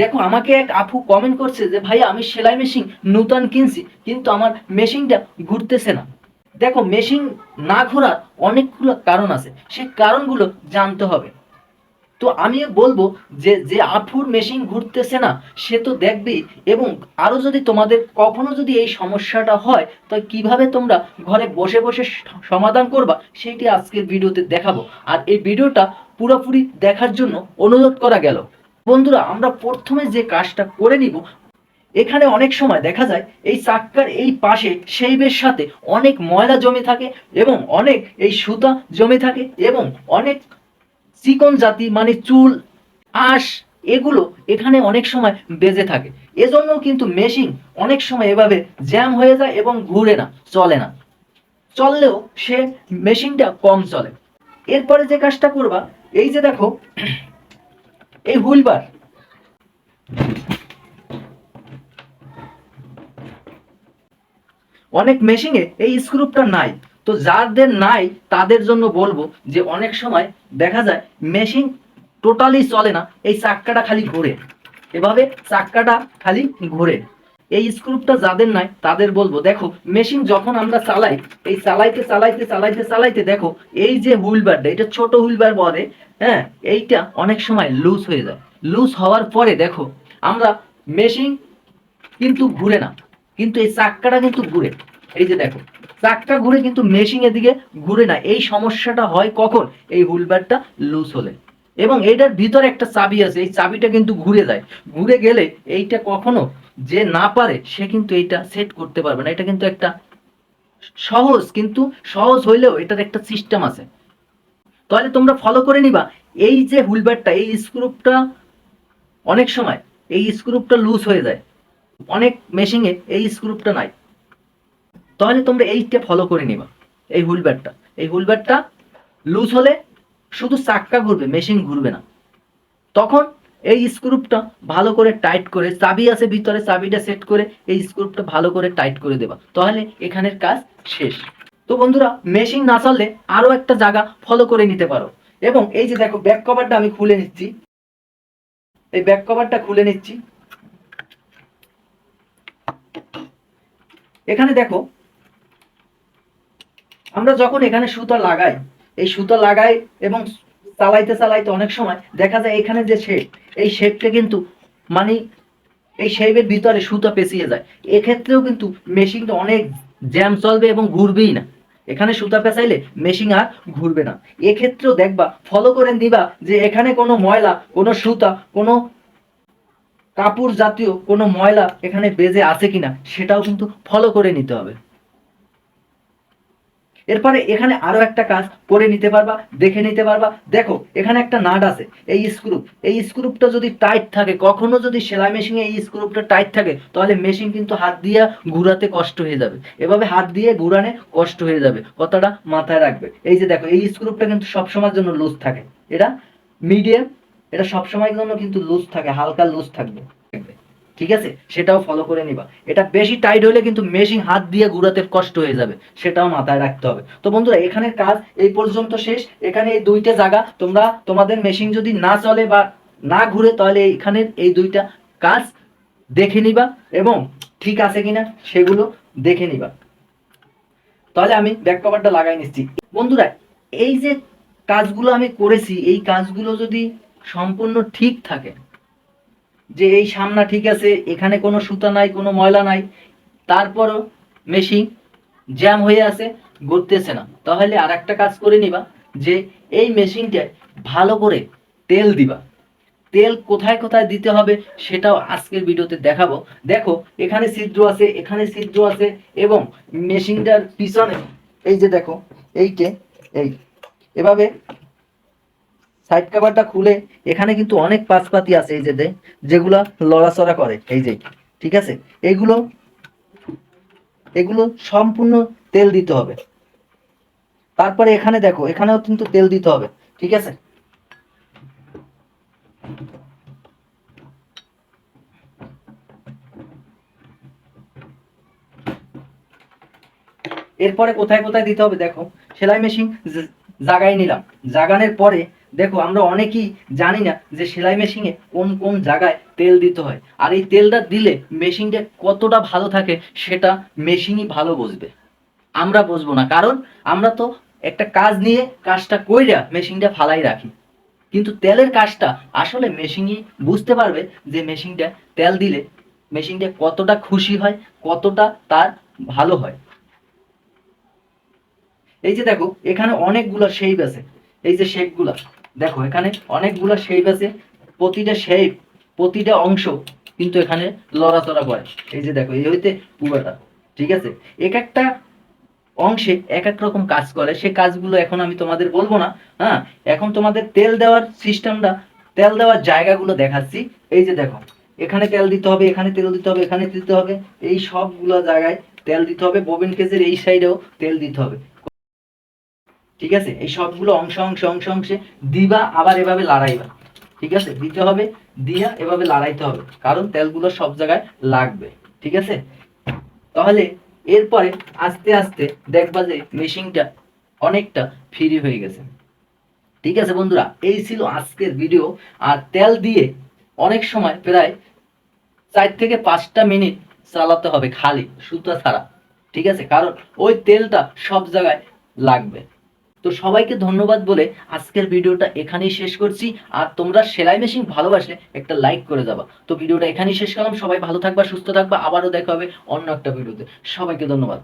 দেখো, আমাকে এক আপু কমেন্ট করছে যে ভাই আমি সেলাই মেশিন নূতন কিনছি, কিন্তু আমার মেশিনটা ঘুরতেছে না। দেখো মেশিন না ঘোরার অনেকগুলো কারণ আছে, সেই কারণগুলো জানতে হবে। তো আমি বলব যে যে আফুর মেশিন ঘুরতেছে না, সে তো দেখবেই এবং আরও যদি তোমাদের কখনো যদি এই সমস্যাটা হয়, তো কীভাবে তোমরা ঘরে বসে বসে সমাধান করবা, সেইটি আজকের ভিডিওতে দেখাবো। আর এই ভিডিওটা পুরোপুরি দেখার জন্য অনুরোধ করা গেল। বন্ধুরা, আমরা প্রথমে যে কাজটা করে নিব, এখানে অনেক সময় দেখা যায় এই চাক্কার এই পাশে সেইবের সাথে অনেক ময়লা জমে থাকে এবং অনেক এই সুতা জমে থাকে এবং অনেক চিকন জাতি মানে চুল, আঁশ এগুলো এখানে অনেক সময় বেজে থাকে। এজন্য কিন্তু মেশিন অনেক সময় এভাবে জ্যাম হয়ে যায় এবং ঘুরে না, চলে না। চললেও সে মেশিনটা কম চলে। এরপরে যে কাজটা করবা, এই যে দেখো এই হুইলবার অনেক মেশিনে এই স্ক্রুপটা নাই। তো যাদের নাই, তাদের জন্য বলব যে অনেক সময় দেখা যায় মেশিন টোটালি চলে না, এই চাক্কাটা খালি ঘুরে। এভাবে চাক্কাটা খালি ঘুরে। এই স্ক্রুপটা যাদের নাই, তাদের বলব, দেখো মেশিন যখন আমরা চালাই, এই চালাইতে চালাইতে চালাইতে চালাইতে, দেখো, এই যে হুইলবারটা এটা ছোট হুইলবার বলে হ্যাঁ এইটা অনেক সময় লুজ হয়ে যায়। লুজ হওয়ার পরে, দেখো, আমরা মেশিন কিন্তু ঘুরে না, কিন্তু এই চাক্কাটা কিন্তু ঘুরে। এই যে দেখো, চাক্কা ঘুরে কিন্তু মেশিং এদিকে ঘুরে না। এই সমস্যাটা হয় কখন? এই হুইলবারটা লুজ হলে। এবং এইটার ভিতরে একটা চাবি আছে, এই চাবিটা কিন্তু ঘুরে যায়। ঘুরে গেলে এইটা কখনো যে না পারে, সে কিন্তু এটা সেট করতে পারবে না। এটা কিন্তু একটা সহজ, কিন্তু সহজ হইলেও এটার একটা সিস্টেম আছে। তাহলে তোমরা ফলো করে নিবা। এই যে হুইলবারটা এই স্ক্রুপটা অনেক সময় এই স্ক্রুপটা লুজ হয়ে যায়। অনেক মেশিনে এই স্ক্রুপটা নাই। তাহলে তোমরা এইটা ফলো করে নিবা, এই হুইলবারটা এই হুইলবারটা লুজ হলে শুধু চাক্কা ঘুরবে মেশিন ঘুরবে না। তখন এই স্ক্রুপটা ভালো করে টাইট করে, চাবি আছে ভিতরে, চাবিটা সেট করে এই স্ক্রুপটা ভালো করে টাইট করে দেবা। তাহলে এখানের কাজ শেষ। তো বন্ধুরা মেশিন না চললে আরও একটা জায়গা ফলো করে নিতে পারো। এবং এই যে দেখো ব্যাক কভারটা আমি খুলে নিচ্ছি। এই ব্যাক কভারটা খুলে নিচ্ছি। এখানে দেখো, আমরা যখন এখানে সুতা লাগাই, এই সুতা লাগাই এবং চালাইতে চালাইতে অনেক সময় দেখা যায় এখানে যে শেপ এই শেপটা কিন্তু মানে এই শেপের ভিতরে সুতা পেঁচিয়ে যায়। এক্ষেত্রেও কিন্তু মেশিনটা অনেক জ্যাম চলবে এবং ঘুরবেই না। এখানে সুতা পেঁচাইলে মেশিন আর ঘুরবে না। এক্ষেত্রেও দেখবা ফলো করে দিবা যে এখানে কোনো ময়লা, কোনো সুতা, কোনো কাপড় জাতীয় কোনো ময়লা এখানে বেজে আছে কিনা, সেটাও কিন্তু ফলো করে নিতে হবে। এরপরে এখানে আরও একটা কাজ করে নিতে পারবা, দেখে নিতে পারবা। দেখো, এখানে একটা নাট আছে, এই স্ক্রুপ এই স্ক্রুপটা যদি টাইট থাকে, কখনো যদি সেলাই মেশিনে এই স্ক্রুপটা টাইট থাকে, তাহলে মেশিন কিন্তু হাত দিয়ে ঘুরাতে কষ্ট হয়ে যাবে। এভাবে হাত দিয়ে ঘুরানে কষ্ট হয়ে যাবে, কথাটা মাথায় রাখবে। এই যে দেখো, এই স্ক্রুপটা কিন্তু সবসময়ের জন্য লুজ থাকে। এটা মিডিয়াম এটা সবসময়ের জন্য কিন্তু লুজ থাকে, হালকা লুজ থাকবে। ঠিক আছে? সেটাও ফলো করে নিবা। এটা বেশি টাইট হলে কিন্তু মেশিন হাত দিয়ে ঘুরাতে কষ্ট হয়ে যাবে। সেটাও মাথায় রাখতে হবে। তো বন্ধুরা, এখানের কাজ এই পর্যন্ত শেষ। এখানে এই দুইটা জায়গা, তোমরা তোমাদের মেশিন যদি না চলে বা না ঘুরে, তাহলে এখানের এই দুইটা কাজ দেখে নিবা এবং ঠিক আছে কিনা সেগুলো দেখে নিবা। তাহলে আমি ব্যাক কভারটা লাগাই নিচ্ছি। বন্ধুরা, এই যে কাজগুলো আমি করেছি, এই কাজগুলো যদি সম্পূর্ণ ঠিক থাকে যে এই সামনা ঠিক আছে, এখানে কোনো সুতা নাই, কোনো ময়লা নাই, তারপরও মেশিন জ্যাম হয়ে আছে, গড়তেছে না। তাহলে আর একটা কাজ করে নিবা, যে এই মেশিনটায় ভালো করে তেল দিবা। তেল কোথায় কোথায় দিতে হবে সেটাও আজকের ভিডিওতে দেখাবো। দেখো, এখানে ছিদ্র আছে, এখানে ছিদ্র আছে এবং মেশিনটার পিছনে, এই যে দেখো, এইটে, এই। এভাবে সাইড কভারটা খুলে এখানে কিন্তু অনেক পাশপাতি আছে এই যে যেগুলো লড়াচড়া করে, এই যে, ঠিক আছে? এগুলো এগুলো সম্পূর্ণ তেল দিতে হবে। তারপরে এখানে দেখো, এখানেও কিন্তু তেল দিতে হবে, ঠিক আছে? এরপরে কোথায় কোথায় দিতে হবে দেখো, সেলাই মেশিন জাগাই নিলাম। জাগানোর পরে দেখো, আমরা অনেকেই জানি না যে সেলাই মেশিনে কোন কোন জায়গায় তেল দিতে হয়। আর এই তেলটা দিলে মেশিনটা কতটা ভালো থাকে সেটা মেশিনই ভালো বুঝবে। আমরা বুঝব না, কারণ আমরা তো একটা কাজ নিয়ে কাজটা কইরা মেশিনটা ফালাই রাখি। কিন্তু তেলের কাজটা আসলে মেশিনই বুঝতে পারবে যে মেশিনটা তেল দিলে মেশিনটা কতটা খুশি হয়, কতটা তার ভালো হয়। এই যে দেখো, এখানে অনেকগুলো শেপ আছে। এই যে শেপগুলা দেখো, এখানে অনেকগুলো শেপ আছে, প্রতিটা শেপ প্রতিটা অংশ কিন্তু এখানে লড়াচড়া করে। এই যে দেখো, এই হইতে পুরোটা, ঠিক আছে? এক একটা অংশে এক এক রকম কাজ করে, সে কাজগুলো এখন আমি তোমাদের বলব না হ্যাঁ? এখন তোমাদের তেল দেওয়ার সিস্টেমটা তেল দেওয়ার জায়গাগুলো দেখাচ্ছি। এই যে দেখো, এখানে তেল দিতে হবে, এখানে তেল দিতে হবে, এখানে দিতে হবে, এই সবগুলো জায়গায় তেল দিতে হবে ববিন কেসের এই সাইডেও তেল দিতে হবে। ঠিক আছে? এই সবগুলো অংশ অংশ অংশ, অংশে দিবা, আবার এভাবে লড়াইবা। ঠিক আছে? দিতে হবে, দিয়া, এভাবে লড়াইতে হবে। কারণ তেলগুলো সব জায়গায় লাগবে। ঠিক আছে? তাহলে এরপরে আস্তে আস্তে দেখবা যে মেশিনটা অনেকটা ফ্রি হয়ে গেছে। ঠিক আছে বন্ধুরা? এই ছিল আজকের ভিডিও আর তেল দিয়ে অনেক সময় প্রায় চার থেকে পাঁচটা মিনিট চালাতে হবে খালি, সুতা ছাড়া। ঠিক আছে? কারণ ওই তেলটা সব জায়গায় লাগবে। তো সবাইকে ধন্যবাদ বলে আজকের ভিডিওটা এখানেই শেষ করছি। আর তোমরা সেলাই মেশিন ভালোবাসলে একটা লাইক করে যাবা। তো ভিডিওটা এখানেই শেষ করলাম। সবাই ভালো থাকবা, সুস্থ থাকবা। আবারও দেখা হবে অন্য একটা ভিডিওতে। সবাইকে ধন্যবাদ।